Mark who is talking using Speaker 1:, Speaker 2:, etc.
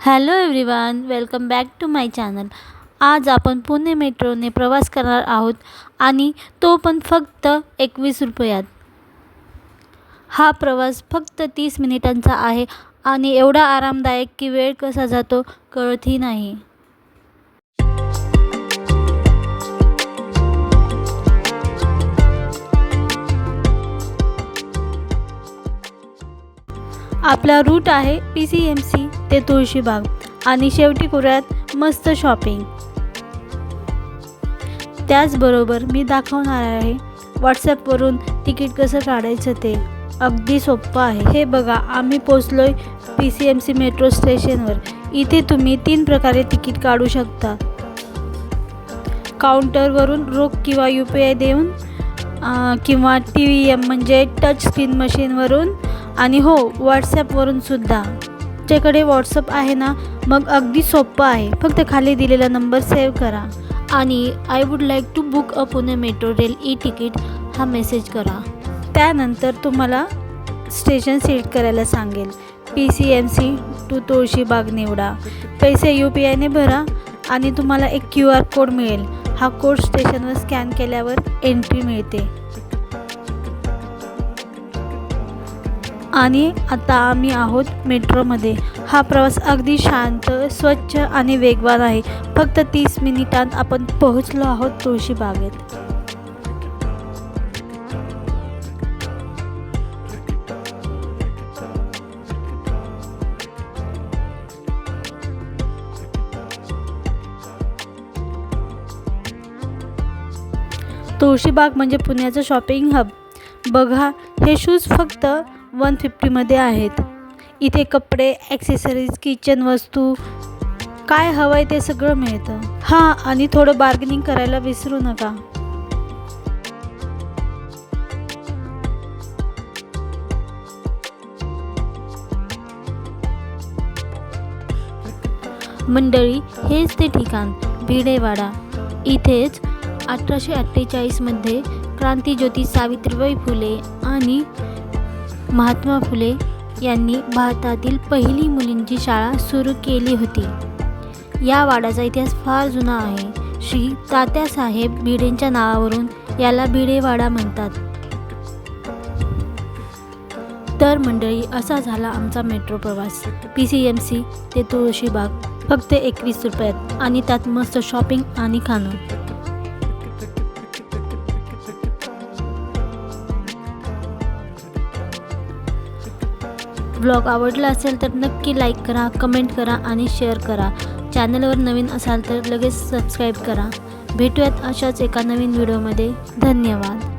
Speaker 1: Hello everyone welcome back to my channel. आज आपण पुणे मेट्रोने प्रवास करणार आहोत आणि तो पण फक्त एकवीस रुपयात. हा प्रवास फक्त तीस मिनिटांचा आहे आणि एवढा आरामदायक की वेळ कसा जातो कळतही नाही. आपला रूट आहे पी सी एम सी ते तुळशीबाग आणि शेवटी करूयात मस्त शॉपिंग त्याचबरोबर मी दाखवणार आहे व्हॉट्सॲपवरून तिकीट कसं काढायचं ते. अगदी सोपं आहे. हे बघा आम्ही पोचलो आहे P C M C metro स्टेशनवर इथे तुम्ही तीन प्रकारे तिकीट काढू शकता. काउंटरवरून रोख किंवा यू पी आय देऊन किंवा टी व्ही एम म्हणजे टच स्क्रीन मशीनवरून आणि हो व्हॉट्सॲपवरून सुद्धा. तुमच्याकडे व्हॉट्सअप आहे ना मग अगदी सोपं आहे. फक्त खाली दिलेला नंबर सेव्ह करा. आणि I would like to book a Pune metro rail e ticket हा मेसेज करा. त्यानंतर तुम्हाला स्टेशन सिलेक्ट करायला सांगेल. P C M C to Tulshibaug निवडा. पैसे यू पी आयने भरा आणि तुम्हाला एक क्यू आर कोड मिळेल. हा कोड स्टेशनवर स्कॅन केल्यावर एंट्री मिळते. आणि आता आम्ही आहोत मेट्रोमध्ये. हा प्रवास अगदी शांत स्वच्छ आणि वेगवान आहे. फक्त तीस मिनिटांत आपण पोहोचलो आहोत तुळशीबागेत. तुळशीबाग म्हणजे पुण्याचं शॉपिंग हब. बघा हे शूज फक्त वन फिफ्टीमध्ये आहेत. इथे कपडे ॲक्सेसरीज किचन वस्तू काय हवं आहे ते सगळं मिळतं. हां आणि थोडं बार्गेनिंग करायला विसरू नका. मंडळी हेच ते ठिकाण भिडेवाडा. इथेच अठराशे अठ्ठेचाळीसमध्ये क्रांतीज्योती सावित्रीबाई फुले आणि महात्मा फुले यांनी भारतातील पहिली मुलींची शाळा सुरू केली होती. या वाड्याचा इतिहास फार जुना आहे. श्री तात्यासाहेब भिडेंच्या नावावरून याला भिडेवाडा म्हणतात. तर मंडळी असा झाला आमचा मेट्रो प्रवास. पी सी एम सी ते तुळशीबाग फक्त एकवीस रुपयात आणि त्यात मस्त शॉपिंग आणि खाणं. ब्लॉग आवडला असेल तर नक्की लाईक करा कमेंट करा आणि शेअर करा. चॅनलवर नवीन असाल तर लगेच सबस्क्राईब करा. भेटूयात अशाच एका नवीन व्हिडिओमध्ये. धन्यवाद.